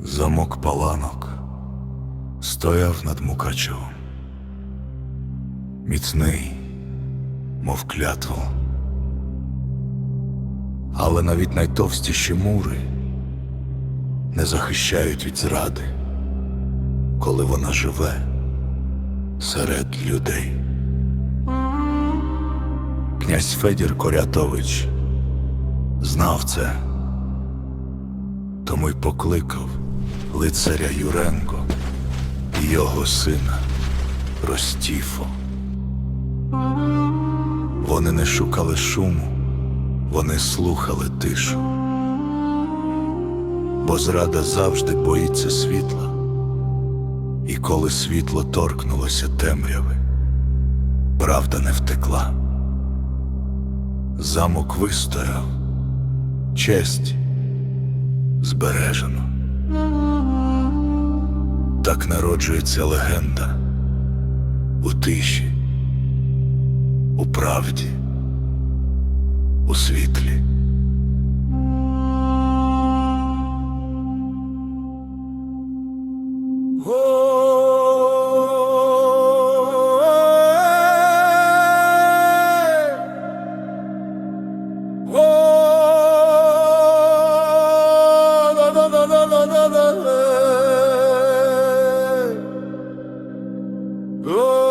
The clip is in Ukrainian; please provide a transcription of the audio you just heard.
Замок паланок стояв над мукачом. Міцний, мов клятво. Але навіть найтовстіші мури не захищають від зради, коли вона живе серед людей. Князь Федір Корятович знав це, тому й покликав лицаря Юренко і його сина Ростіфо. Вони не шукали шуму, вони слухали тишу. Бо зрада завжди боїться світла, і коли світло торкнулося темряви, правда не втекла. Замок вистояв, честь збережено. Так народжується легенда у тиші, у правді, у світлі. Oh.